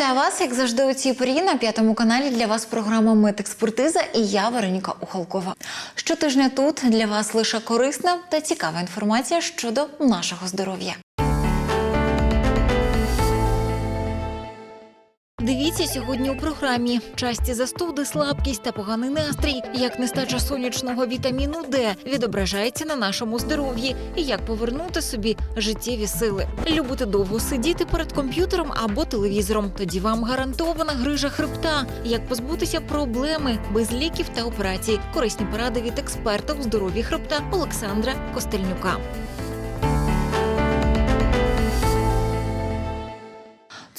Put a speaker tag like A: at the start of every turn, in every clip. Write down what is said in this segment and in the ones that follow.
A: Вітаю вас, як завжди, у цій порі на п'ятому каналі для вас програма Медекспертиза і я Вероніка Ухалкова. Щотижня тут для вас лише корисна та цікава інформація щодо нашого здоров'я. Дивіться сьогодні у програмі часті застуди, слабкість та поганий настрій, як нестача сонячного вітаміну Д відображається на нашому здоров'ї і як повернути собі життєві сили. Любите довго сидіти перед комп'ютером або телевізором. Тоді вам гарантована грижа хребта. Як позбутися проблеми без ліків та операцій. Корисні поради від експерта у здоров'ї хребта Олександра Костельнюка.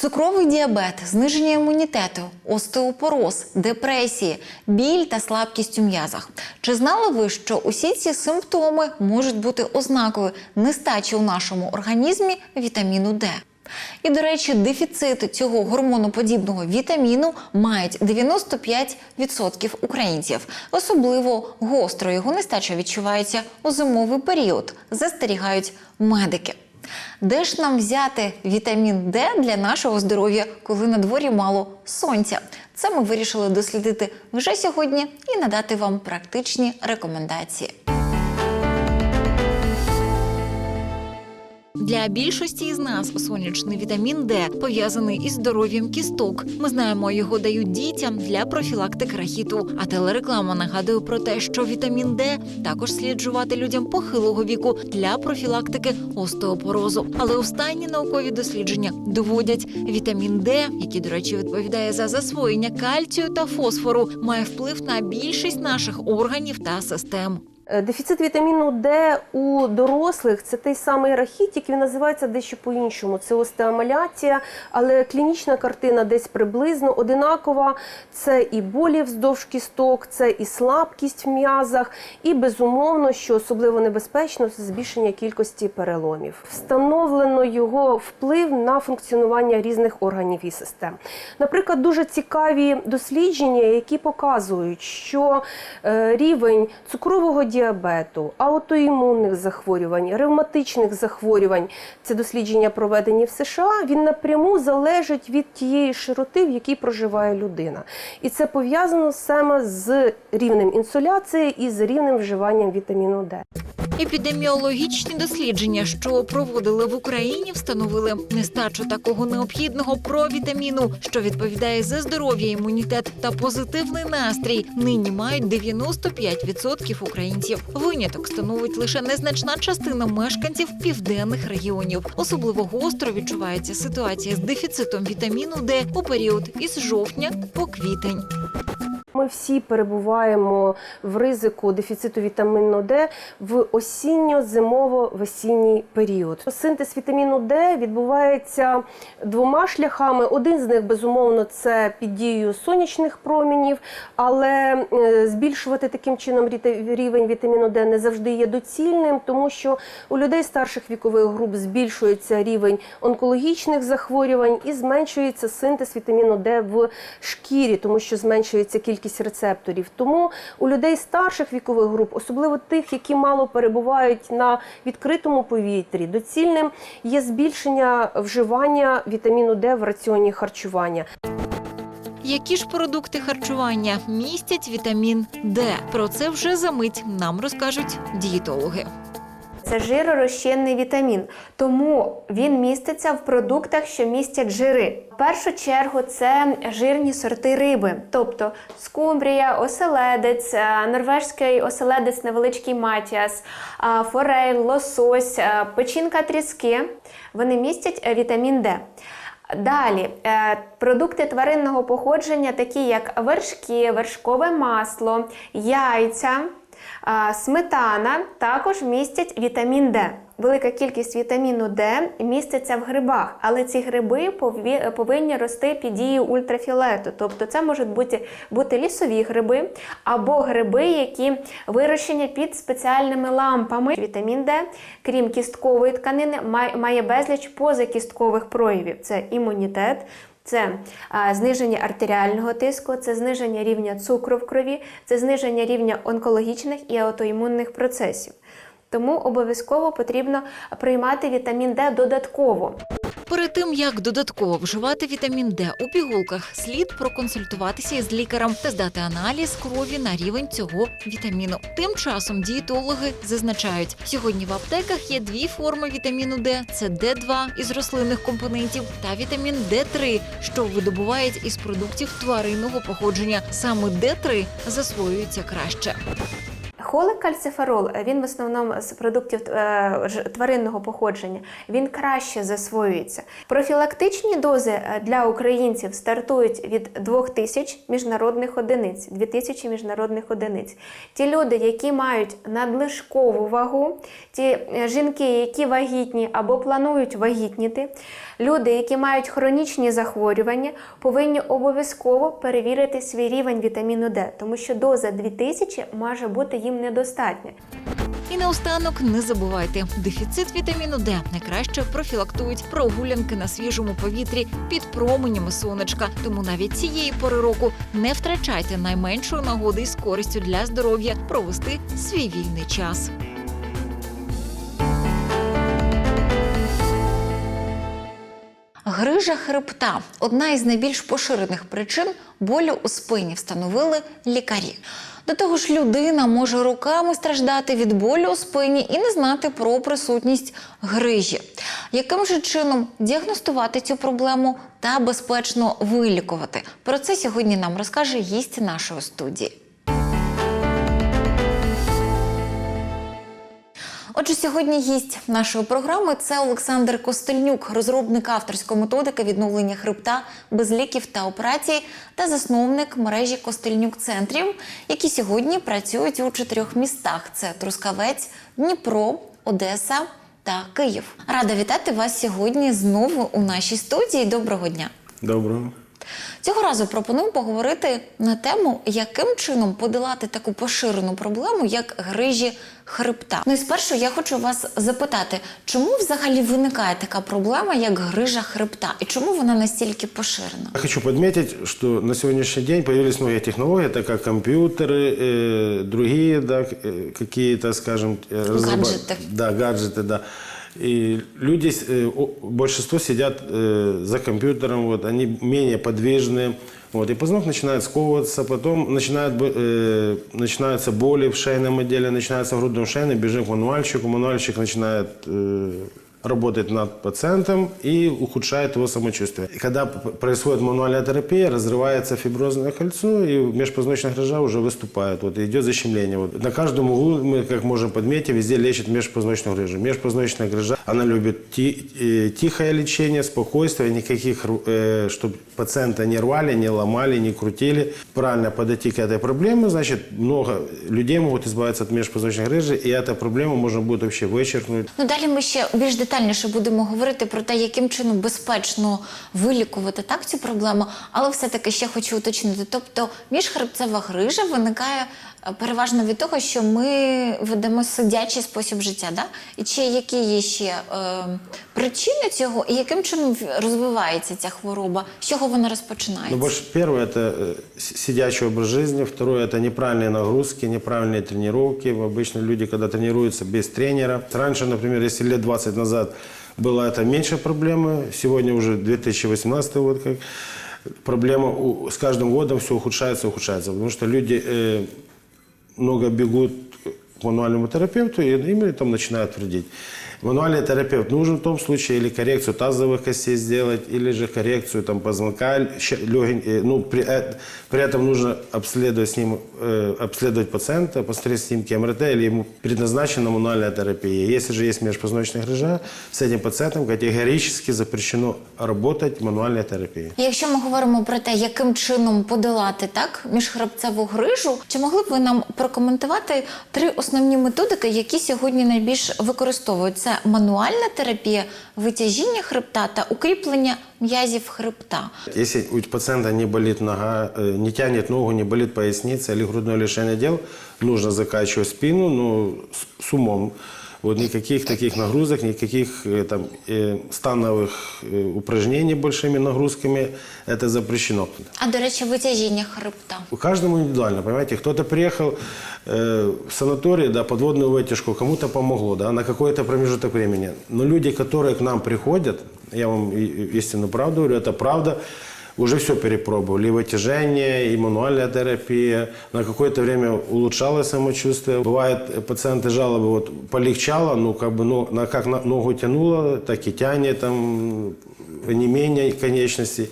A: Цукровий діабет, зниження імунітету, остеопороз, депресії, біль та слабкість у м'язах. Чи знали ви, що усі ці симптоми можуть бути ознакою нестачі у нашому організмі вітаміну Д? І, до речі, дефіцит цього гормоноподібного вітаміну мають 95% українців. Особливо гостро його нестача відчувається у зимовий період, застерігають медики. Де ж нам взяти вітамін Д для нашого здоров'я, коли на дворі мало сонця? Це ми вирішили дослідити вже сьогодні і надати вам практичні рекомендації. Для більшості із нас сонячний вітамін Д пов'язаний із здоров'ям кісток. Ми знаємо, його дають дітям для профілактики рахіту. А телереклама нагадує про те, що вітамін Д також слід жувати людям похилого віку для профілактики остеопорозу. Але останні наукові дослідження доводять, вітамін Д, який, до речі, відповідає за засвоєння кальцію та фосфору, має вплив на більшість наших органів та систем.
B: Е, Дефіцит вітаміну Д у дорослих це той самий рахіт, який називається дещо по-іншому. Це остеомаляція, але клінічна картина десь приблизно одинакова. Це і болі вздовж кісток, це і слабкість в м'язах, і безумовно, що особливо небезпечно, це збільшення кількості переломів. Встановлено його вплив на функціонування різних органів і систем. Наприклад, дуже цікаві дослідження, які показують, що е, рівень цукрового діабету, аутоімунних захворювань, ревматичних захворювань це дослідження проведені в США. Він напряму залежить від тієї широти, в якій проживає людина, і це пов'язано саме з рівнем інсуляції і з рівнем вживанням вітаміну Д.
A: Епідеміологічні дослідження, що проводили в Україні, встановили нестачу такого необхідного провітаміну, що відповідає за здоров'я, імунітет та позитивний настрій. Нині мають 95% українців. Виняток становить лише незначна частина мешканців південних регіонів. Особливо гостро відчувається ситуація з дефіцитом вітаміну Д у період із жовтня по квітень.
B: Ми всі перебуваємо в ризику дефіциту вітаміну Д в осінньо-зимово-весінній період. Синтез вітаміну Д відбувається двома шляхами. Один з них безумовно це під дією сонячних промінів, але е, збільшувати таким чином рівень вітаміну Д не завжди є доцільним, тому що у людей старших вікових груп збільшується рівень онкологічних захворювань і зменшується синтез вітаміну Д в шкірі, тому що зменшується кількість рецепторів. Тому у людей старших вікових груп, особливо тих, які мало перебувають на відкритому повітрі, доцільним є збільшення вживання вітаміну Д в раціоні харчування.
A: Які ж продукти харчування містять вітамін Д? Про це вже за мить нам розкажуть дієтологи.
C: Це жиророзчинний вітамін, тому він міститься в продуктах, що містять жири. В першу чергу це жирні сорти риби, тобто скумбрія, оселедець, е, норвежський оселедець, невеличкий матіас, е, форель, лосось, е, печінка тріски. Вони містять вітамін Д. Далі продукти тваринного походження, такі як вершки, вершкове масло, яйця. Сметана також містять вітамін Д. Велика кількість вітаміну Д міститься в грибах, але ці гриби повинні рости під дією ультрафіолету. Тобто це можуть бути, бути лісові гриби або гриби, які вирощені під спеціальними лампами. Вітамін Д, крім кісткової тканини, має безліч позакісткових проявів: це імунітет. Це зниження артеріального тиску, це зниження рівня цукру в крові, це зниження рівня онкологічних і аутоімунних процесів. Тому обов'язково потрібно приймати вітамін Д додатково.
A: Перед тим як додатково вживати вітамін Д у пігулках, слід проконсультуватися із лікарем та здати аналіз крові на рівень цього вітаміну. Тим часом дієтологи зазначають, сьогодні в аптеках є дві форми вітаміну Д: це Д2 із рослинних компонентів та вітамін Д3, що видобувають із продуктів тваринного походження. Саме Д3 засвоюється краще.
C: Холекальциферол, він в основному з продуктів е, тваринного походження, він краще засвоюється. Профілактичні дози е, для українців стартують від 2000 міжнародних одиниць, 2000 міжнародних одиниць. Ті люди, які мають надлишкову вагу, ті е, жінки, які вагітні або планують вагітніти, люди, які мають хронічні захворювання, повинні обов'язково перевірити свій рівень вітаміну Д, тому що доза 2000 може бути їм недостатня.
A: І наостанок не забувайте, дефіцит вітаміну Д найкраще профілактують прогулянки на свіжому повітрі під променями сонечка. Тому навіть цієї пори року не втрачайте найменшої нагоди з користю для здоров'я провести свій вільний час. Грижа хребта одна із найбільш поширених причин болю у спині, встановили лікарі. До того ж, людина може роками страждати від болю у спині і не знати про присутність грижі. Яким же чином діагностувати цю проблему та безпечно вилікувати? Про це сьогодні нам розкаже гість нашої студії. Отже, сьогодні гість нашої програми це Олександр Костельнюк, розробник авторської методики відновлення хребта без ліків та операцій та засновник мережі Костельнюк центрів, які сьогодні працюють у чотирьох містах: це Трускавець, Дніпро, Одеса та Київ. Рада вітати вас сьогодні знову у нашій студії. Доброго дня!
D: Доброго.
A: Цього разу пропоную поговорити на тему, яким чином подолати таку поширену проблему, як грижі хребта. Ну і спершу я хочу вас запитати, чому взагалі виникає така проблема, як грижа хребта, і чому вона настільки поширена?
D: Я хочу подметить, что на сегодняшний день появились новые технологии, это как компьютеры, э, другие, да, э, какие-то, скажем, э, разраба-
A: Гаджеты.
D: Да, гаджеты, да. И люди, э, о- большинство сидят э, за компьютером, вот, они менее подвижны, вот, и позвонок начинает сковываться, потом начинает, бо- э, начинаются боли в шейном отделе, начинается в грудном шейном, бежим к мануальщику, мануальщик начинает э, работать над пациентом и ухудшает его самочувствие. И когда п- происходит мануальная терапия, разрывается фиброзное кольцо, и межпозвоночная грыжа уже выступает. Вот, и идет защемление. Вот. На каждом углу, мы, как можем подметить, везде лечат межпозвоночную грыжу. Межпозвоночная грыжа, она любит ти- э, тихое лечение, спокойствие, никаких, э, чтобы пациента не рвали, не ломали, не крутили. Правильно подойти к этой проблеме, значит, много людей могут избавиться от межпозвоночной грыжи, и эта проблема можно будет вообще вычеркнуть.
A: Ну далі ми ще більш детальніше будемо говорити про те, яким чином безпечно вилікувати так цю проблему, але все-таки ще хочу уточнити. Тобто міжхребцева грижа виникає переважно від того, що ми ведемо сидячий спосіб життя, да? І чи які є ще е, причини цього, і яким чином в- розвивається ця хвороба, з чого вона розпочинається?
D: Ну, больше первое это э, с- сидячий образ жизни, второе это неправильные нагрузки, неправильные тренировки. Обычно люди, когда тренируются без тренера. Раньше, например, если лет 20 назад было это меньше проблемы, сегодня уже 2018 год, как проблема у- с каждым годом все ухудшается, ухудшается, потому что люди э, много бегут к мануальному терапевту, и им там начинают вредить. Мануальный терапевт нужен в том случае или коррекцию тазовых костей сделать, или же коррекцию там, позвонка, ща- легень- э, ну, при, э- при этом нужно обследовать, с ним, э, обследовать пациента, посмотреть снимки МРТ, или ему предназначена мануальная терапия. Если же есть межпозвоночная грыжа, с этим пациентом категорически запрещено работать мануальной терапией.
A: І Якщо ми говоримо про те, яким чином подолати так міжхребцеву грижу, чи могли б ви нам прокоментувати три основні методики, які сьогодні найбільш використовують? Це мануальна терапія, витяжіння хребта та укріплення м'язів хребта.
D: Якщо у пацієнта не болить нога, э, не тягне ногу, не болить поясниця або грудне лишення діл, потрібно закачувати спину, ну, с умом. Вот никаких таких нагрузок, никаких э, там, э, становых э, упражнений большими нагрузками, это запрещено.
A: А до речі, витяжіння хребта.
D: У каждому индивидуально, понимаете, кто-то приехал э, в санаторий, да, подводную вытяжку, кому-то помогло, да, на какой-то промежуток времени. Но люди, которые к нам приходят, я вам и- и истинную правду говорю, это правда. Уже все перепробовали, и вытяжение, и мануальная терапия. На какое-то время улучшалось самочувствие. Бывает, пациенты жалобы, вот полегчало, ну как бы, ну, на, как на- ногу тянуло, так и тянет, там, не менее конечностей.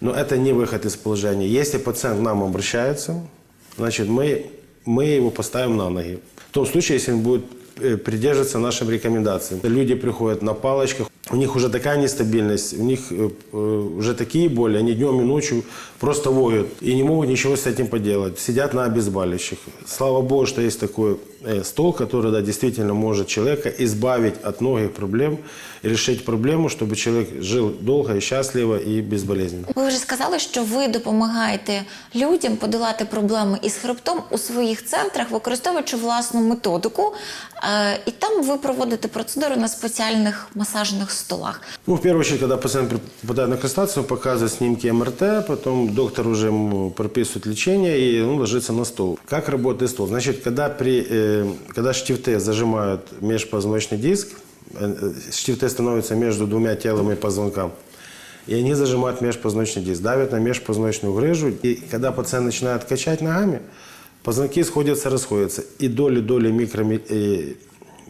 D: Но это не выход из положения. Если пациент к нам обращается, значит, мы, мы его поставим на ноги. В том случае, если он будет э, придерживаться нашим рекомендациям. Люди приходят на палочках, у них уже такая нестабильность, у них э, э, уже такие боли, они днем и ночью просто воют и не могут ничего с этим поделать. Сидят на обезболивающих. Слава Богу, что есть такой э, стол, который да, действительно может человека избавить от многих проблем и решить проблему, чтобы человек жил долго и счастливо и безболезненно.
A: Ви вже сказали, що ви допомагаєте людям подолати проблеми із хребтом у своїх центрах, використовуючи власну методику. Е, І там ви проводите процедури на спеціальних масажних столах.
D: Ну, в первую очередь, когда пациент при- попадает на консультацию, он показывает снимки МРТ, потом доктор уже ему прописывает лечение и он ложится на стол. Как работает стол? Значит, когда, при, э, когда штифты зажимают межпозвоночный диск, э, э, штифты становятся между двумя телами позвонка, и они зажимают межпозвоночный диск, давят на межпозвоночную грыжу. И когда пациент начинает качать ногами, позвонки сходятся, расходятся. И доли-доли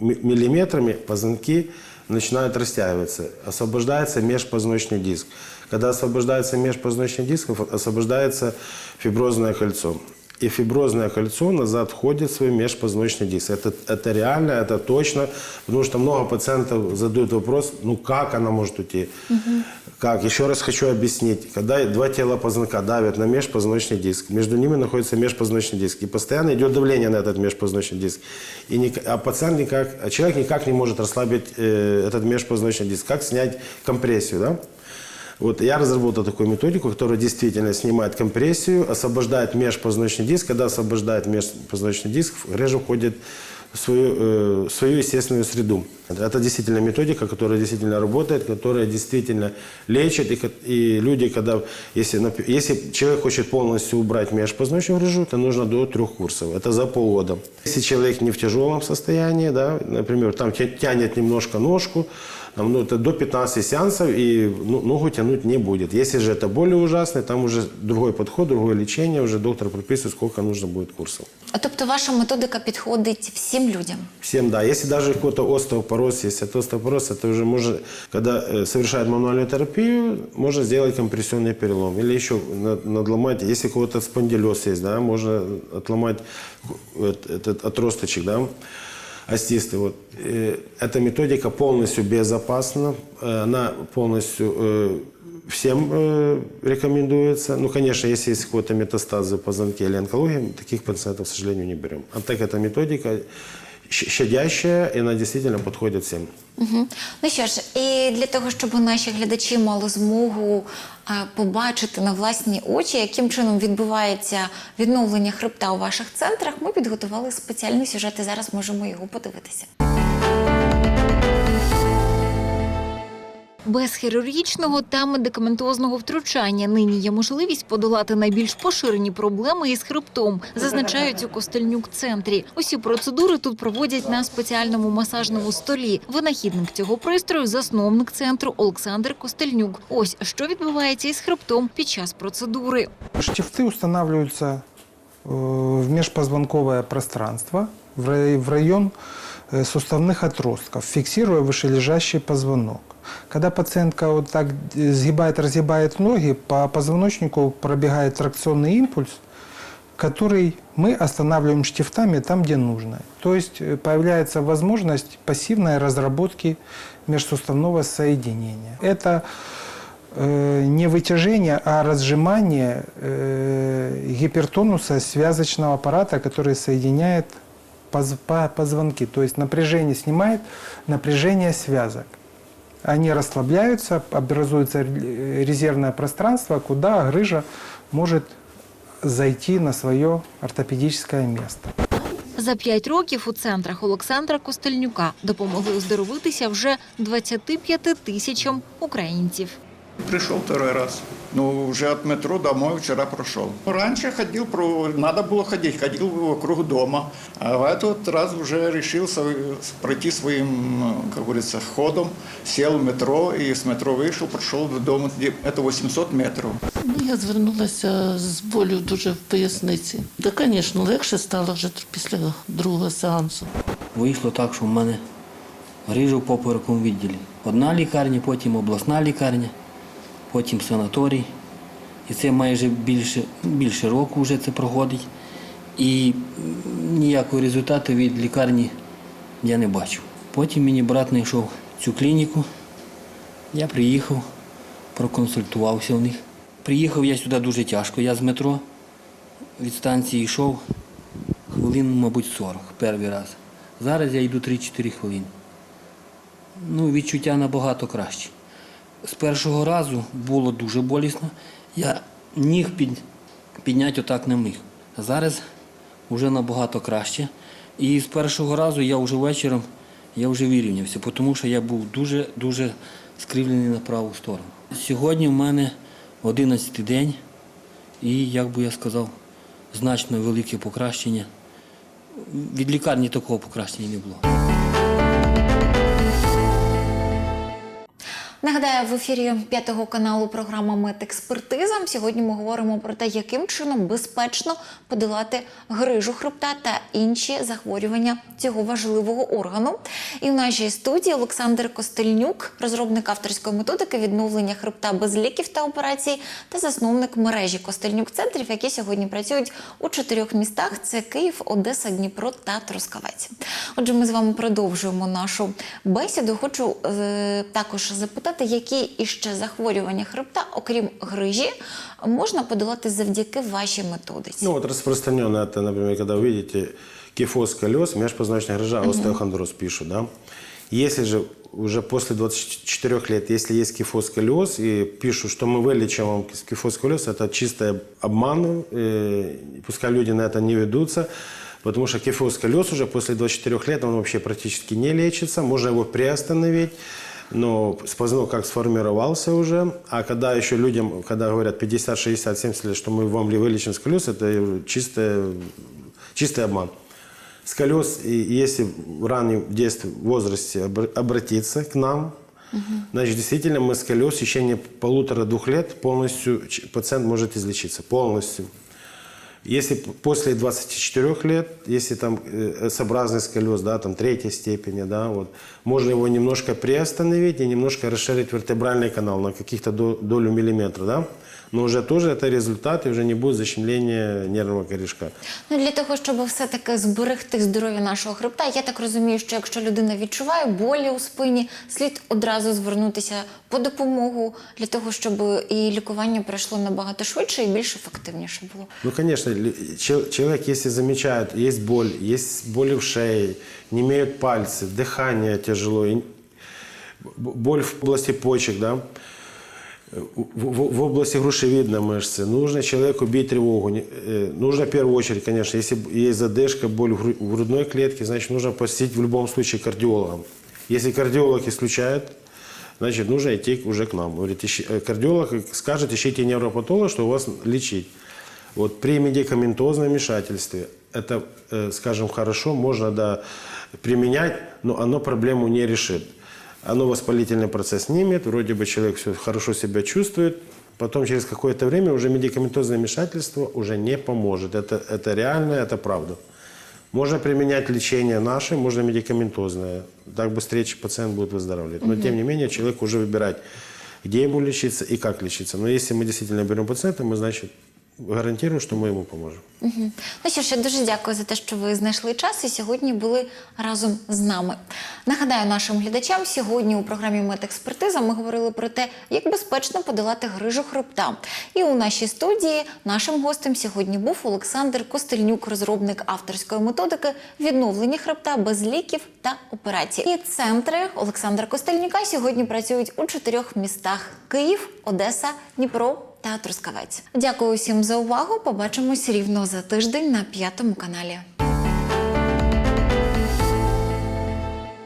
D: миллиметрами позвонки начинают растягиваться. Освобождается межпозвоночный диск. Когда освобождается межпозвоночный диск, освобождается фиброзное кольцо. И фиброзное кольцо назад входит в свой межпозвоночный диск. Это, это реально, это точно, потому что много пациентов задают вопрос, ну как она может уйти? Как? Еще раз хочу объяснить. Когда два тела позвонка давят на межпозвоночный диск, между ними находится межпозвоночный диск, и постоянно идет давление на этот межпозвоночный диск. И ник- а пациент никак, а человек никак не может расслабить э, этот межпозвоночный диск. Как снять компрессию, да? Вот я разработал такую методику, которая действительно снимает компрессию, освобождает межпозвоночный диск. Когда освобождает межпозвоночный диск, грыжа входит в свою, э, свою естественную среду. Это действительно методика, которая действительно работает, которая действительно лечит. И, и люди, когда, если, если человек хочет полностью убрать межпозвоночную грыжу, то нужно до трех курсов. Это за полгода. Если человек не в тяжелом состоянии, да, например, там тя- тянет немножко ножку, там, ну, это до 15 сеансов и ну, ногу тянуть не будет. Если же это более ужасно, там уже другой подход, другое лечение, уже доктор прописывает, сколько нужно будет курсов.
A: Тобто ваша методика підходить всім людям.
D: Всем да. Если даже какой-то остеопороз, если это остеопороз, это уже можно, когда э, совершает мануальную терапию, можно сделать компрессионный перелом. Или еще над- надломать, если у кого-то спондилез есть, да, можно отломать вот этот отросточек, да, остистый. Вот. Э, Эта методика полностью безопасна, э, она полностью э, всем э, рекомендуется. Ну, конечно, если есть какой-то метастазы позвонки или онкология, таких пациентов, к сожалению, не берем. А так эта методика щ- щадящая, и она действительно подходит всем.
A: Угу. Ну що ж, і для того, щоб наші глядачі мали змогу е, побачити на власні очі, яким чином відбувається відновлення хребта у ваших центрах, ми підготували спеціальний сюжет і зараз можемо його подивитися. Без хірургічного та медикаментозного втручання нині є можливість подолати найбільш поширені проблеми із хребтом, зазначають у Костельнюк центрі. Усі процедури тут проводять на спеціальному масажному столі. Винахідник цього пристрою засновник центру Олександр Костельнюк. Ось що відбувається із хребтом під час процедури.
E: Штифты устанавливаются э, в межпозвонковое пространство, в рай- в район э, суставных отростков, фиксируя вышележащий позвонок. Когда пациентка вот так э, сгибает, разгибает ноги, по позвоночнику пробегает тракционный импульс, который мы останавливаем штифтами там, где нужно. То есть э, появляется возможность пассивной разработки межсуставного соединения. Это э, не вытяжение, а разжимание э, гипертонуса связочного аппарата, который соединяет поз- по- позвонки. То есть напряжение снимает напряжение связок. Они расслабляются, образуется ре- резервное пространство, куда грыжа может зайти на свое ортопедическое место.
A: За п'ять років у центрах Олександра Костельнюка допомогли оздоровитися вже 25 тисячам українців.
F: Пришел второй раз. Ну, уже от метро домой вчера прошел. Раньше ходил, про... надо было ходить, ходил вокруг дома. А в этот раз уже решился пройти своим, как говорится, ходом. Сел в метро и с метро вышел, прошел до дома, где это 800 метров.
G: Ну, я звернулася з болю дуже в поясниці. Та, звісно, легше стало вже після другого сеансу.
H: Вийшло так, що в мене грижа в поперековому відділі. Одна лікарня, потім обласна лікарня, потім санаторій. І це майже більше, більше року вже це проходить. І ніякого результату від лікарні я не бачу. Потім мені брат знайшов цю клініку. Я приїхав, проконсультувався в них. Приїхав я сюди дуже тяжко. Я з метро від станції йшов хвилин, мабуть, 40 перший раз. Зараз я йду 3-4 хвилини. Ну, відчуття набагато краще. З першого разу було дуже болісно. Я ніг під, підняти отак не міг. Зараз вже набагато краще. І з першого разу я вже вечором я вже вирівнявся, тому що я був дуже-дуже скривлений на праву сторону. Сьогодні в мене 11 день, і, як би я сказав, значно велике покращення. Від лікарні такого покращення не було.
A: Нагадаю, в ефірі п'ятого каналу програма Медекспертиза. Сьогодні ми говоримо про те, яким чином безпечно подолати грижу хребта та інші захворювання цього важливого органу. І в нашій студії Олександр Костельнюк, розробник авторської методики відновлення хребта без ліків та операцій, та засновник мережі Костельнюк центрів, які сьогодні працюють у чотирьох містах: це Київ, Одеса, Дніпро та Трускавець. Отже, ми з вами продовжуємо нашу бесіду. Хочу е, також запитати, які іще захворювання хребта, окрім грижі, можна подолати завдяки вашій методиці.
D: Ну вот распространенно это, например, когда вы видите кифоз колес, межпозвоночная грыжа, остеохондроз пишут, да. Если же уже после 24 лет, если есть кифоз колес и пишут, что мы вылечим вам кифоз колес, это чистый обман, э, пускай люди на это не ведутся, потому что кифоз колес уже после 24 лет, он вообще практически не лечится, можно его приостановить, но позвонок как сформировался уже, а когда еще людям, когда говорят 50, 60, 70 лет, что мы вам вылечим сколиоз, это чистый, чистый обман. Сколиоз, и если в раннем детстве, возрасте обр- обратиться к нам, значит, действительно мы сколиоз в течение полутора-двух лет полностью пациент может излечиться, полностью. Если п- после 24 лет, если там э, S-образный сколиоз, да, там третьей степени, да, вот, можно его немножко приостановить и немножко расширить вертебральный канал на каких-то до- долю миллиметра, да, но уже тоже это результат, и уже не будет защемления нервного корешка.
A: Ну, для того, щоб все-таки зберегти здоров'я нашого хребта, я так розумію, що якщо людина відчуває болі у спині, слід одразу звернутися по допомогу для того, щоб і лікування пройшло набагато швидше і більш ефективніше було.
D: Ну, конечно, ли- чел- человек, если замечает, есть боль, есть боли в шее, не имеют пальцы, дыхание тяжело, и б- боль в области почек, да, в, в- области грушевидной мышцы, нужно человеку бить тревогу. Э, Нужно в первую очередь, конечно, если есть задышка, боль в грудной клетке, значит, нужно посетить в любом случае кардиолога. Если кардиолог исключает, значит, нужно идти уже к нам. Говорит, ищи- э, кардиолог скажет, ищите невропатолога, что у вас лечить. Вот при медикаментозном вмешательстве это, э, скажем, хорошо, можно да, применять, но оно проблему не решит. Оно воспалительный процесс снимет, вроде бы человек все хорошо себя чувствует, потом через какое-то время уже медикаментозное вмешательство уже не поможет. Это, это реально, это правда. Можно применять лечение наше, можно медикаментозное. Так быстрее пациент будет выздоравливать. Но тем не менее человек уже выбирать, где ему лечиться и как лечиться. Но если мы действительно берем пациента, мы, значит, гарантируем, что мы ему поможем.
A: Мгм. Ну що ж, дуже дякую за те, що ви знайшли час і сьогодні були разом з нами. Нагадаю нашим глядачам, сьогодні у програмі Медекспертиза ми говорили про те, як безпечно подолати грижу хребта. І у нашій студії нашим гостем сьогодні був Олександр Костельнюк, розробник авторської методики відновлення хребта без ліків та операцій. І центри Олександра Костельнюка сьогодні працюють у чотирьох містах: Київ, Одеса, Дніпро та Трускавець. Дякую усім за увагу. Побачимось рівно за тиждень на п'ятому каналі.